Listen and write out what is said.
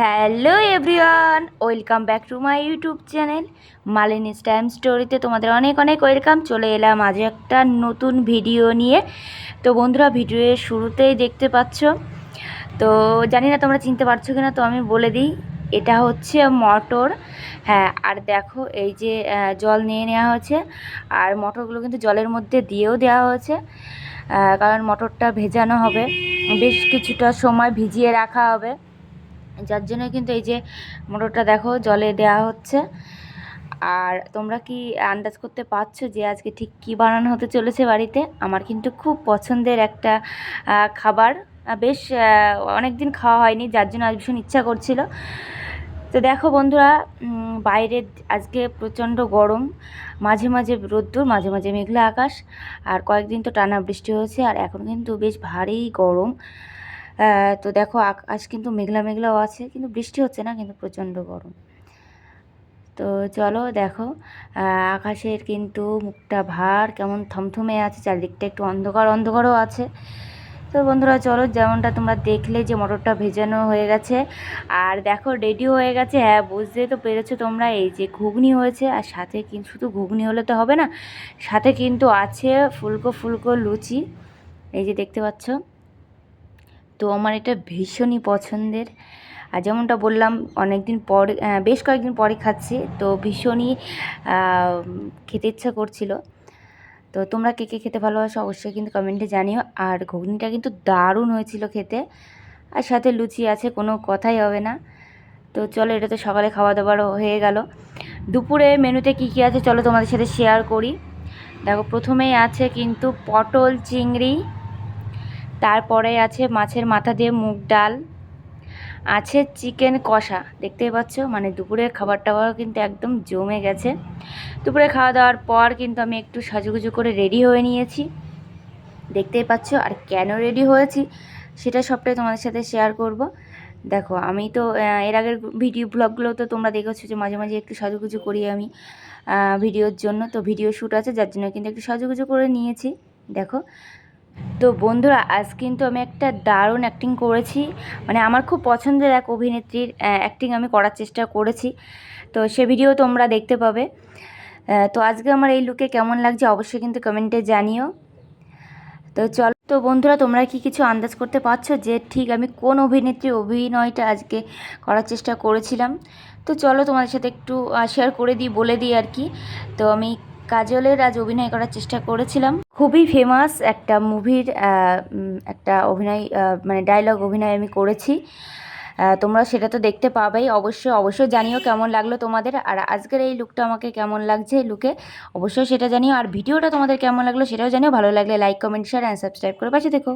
Hello everyone, welcome back to my YouTube channel Malini's time স্টোরিতে তোমাদের অনেক অনেক ওয়েলকাম। চলে এলাম আজ একটা নতুন ভিডিও নিয়ে। তো বন্ধুরা, ভিডিওর শুরুতেই দেখতে পাচ্ছ, তো জানি না তোমরা চিনতে পারছ কিনা, তো আমি বলে দিই, এটা হচ্ছে মটর। হ্যাঁ আর দেখো এই যে জল নিয়ে নেওয়া হয়েছে, আর মটরগুলো কিন্তু জলের মধ্যে দিয়েও দেওয়া হয়েছে কারণ মটরটা ভেজানো হবে, বেশ কিছুটা সময় ভিজিয়ে রাখা হবে। যার জন্য কিন্তু এই যে মোটরটা দেখো জলে দেওয়া হচ্ছে। আর তোমরা কি আন্দাজ করতে পারছ যে আজকে ঠিক কী বানানো হতে চলেছে বাড়িতে? আমার কিন্তু খুব পছন্দের একটা খাবার। বেশ অনেক দিন খাওয়া হয়নি, যার জন্য আজ ভীষণ ইচ্ছা করছিল। তো দেখো বন্ধুরা বাইরে আজকে প্রচণ্ড গরম, মাঝে মাঝে রোদ্দুর, মাঝে মাঝে মেঘলা আকাশ, আর কয়েকদিন তো টানা বৃষ্টি হয়েছে, আর এখন কিন্তু বেশ ভারী গরম। তো দেখো আকাশ কিন্তু মেঘলা মেঘলাও আছে, কিন্তু বৃষ্টি হচ্ছে না, কিন্তু প্রচণ্ড গরম। তো চলো দেখো আকাশের কিন্তু মুখটা ভার, কেমন থমথমে আছে, চারদিকটা একটু অন্ধকার, অন্ধকারও আছে। তো বন্ধুরা, চলো যেমনটা তোমরা দেখলে যে মটরটা ভেজানো হয়ে গেছে, আর দেখো রেডি হয়ে গেছে। হ্যাঁ বুঝতে তো পেরেছ তোমরা, এই যে ঘুগনি হয়েছে, আর সাথে কিন্তু শুধু ঘুগনি হলে তো হবে না, সাথে কিন্তু আছে ফুলকো ফুলকো লুচি, এই যে দেখতে পাচ্ছ। তো আমার এটা ভীষণই পছন্দের। আর যেমনটা বললাম অনেক দিন পর বেশ কয়েকদিন পরে খাচ্ছি, তো ভীষণই খেতে ইচ্ছা করছিল। তো তোমরা কে কে খেতে ভালোবাসো অবশ্যই কিন্তু কমেন্টে জানিও। আর ঘুগনিটা কিন্তু দারুণ হয়েছিল খেতে। আর সাথে লুচি আছে, কোনো কথাই হবে না। তো চলো, এটা তো সকালে খাওয়া দাওয়ারও হয়ে গেল। দুপুরে মেনুতে কী কী আছে চলো তোমাদের সাথে শেয়ার করি। দেখো, প্রথমেই আছে কিন্তু পটল, চিংড়ি তারপরে আছে মাছের মাথা দিয়ে মুগ ডাল, আছে চিকেন কষা। দেখতেই পাচ্ছ? মানে দুপুরের খাবার টাবারও কিন্তু একদম জমে গেছে। দুপুরে খাওয়া দাওয়ার পর কিন্তু আমি একটু সাজুগুজু করে রেডি হয়ে নিয়েছি। দেখতেই পাচ্ছ? আর কেন রেডি হয়েছি? সেটা সবটাই তোমাদের সাথে শেয়ার করব। দেখো, আমি তো এর আগের ভিডিও ব্লগগুলো তো তোমরা দেখেছ যে মাঝে মাঝে একটু সাজুগুজু করি আমি ভিডিওর জন্য। তো ভিডিও শ্যুট আছে, যার জন্য কিন্তু একটু সাজুগুজু করে নিয়েছি। দেখো তো বন্ধুরা, আজ কিন্তু আমি একটা দারুণ অ্যাক্টিং করেছি। মানে আমার খুব পছন্দের এক অভিনেত্রীর অ্যাক্টিং আমি করার চেষ্টা করেছি। তো সে ভিডিও তোমরা দেখতে পাবে। তো আজকে আমার এই লুকে কেমন লাগছে অবশ্যই কিন্তু কমেন্টে জানিও। তো চল, তো বন্ধুরা, তোমরা কি কিছু আন্দাজ করতে পারছ যে ঠিক আমি কোন অভিনেত্রী অভিনয়টা আজকে করার চেষ্টা করেছিলাম? তো চলো তোমাদের সাথে একটু শেয়ার করে দিই, বলে দিই আর কি। তো আমি কাজলের আজ অভিনয় করার চেষ্টা করেছিলাম। খুবই ফেমাস একটা মুভির একটা অভিনয় মানে ডায়লগ অভিনয় আমি করেছি। তোমরা সেটা তো দেখতে পাবেই। অবশ্যই অবশ্যই জানিও কেমন লাগল তোমাদের। আর আজকের এই লুকটা আমাকে কেমন লাগছে লুকে অবশ্যই সেটা জানিও। আর ভিডিওটা তোমাদের কেমন লাগল সেটাও জানিও। ভালো লাগলে like comment share and subscribe করে পাশে দেখো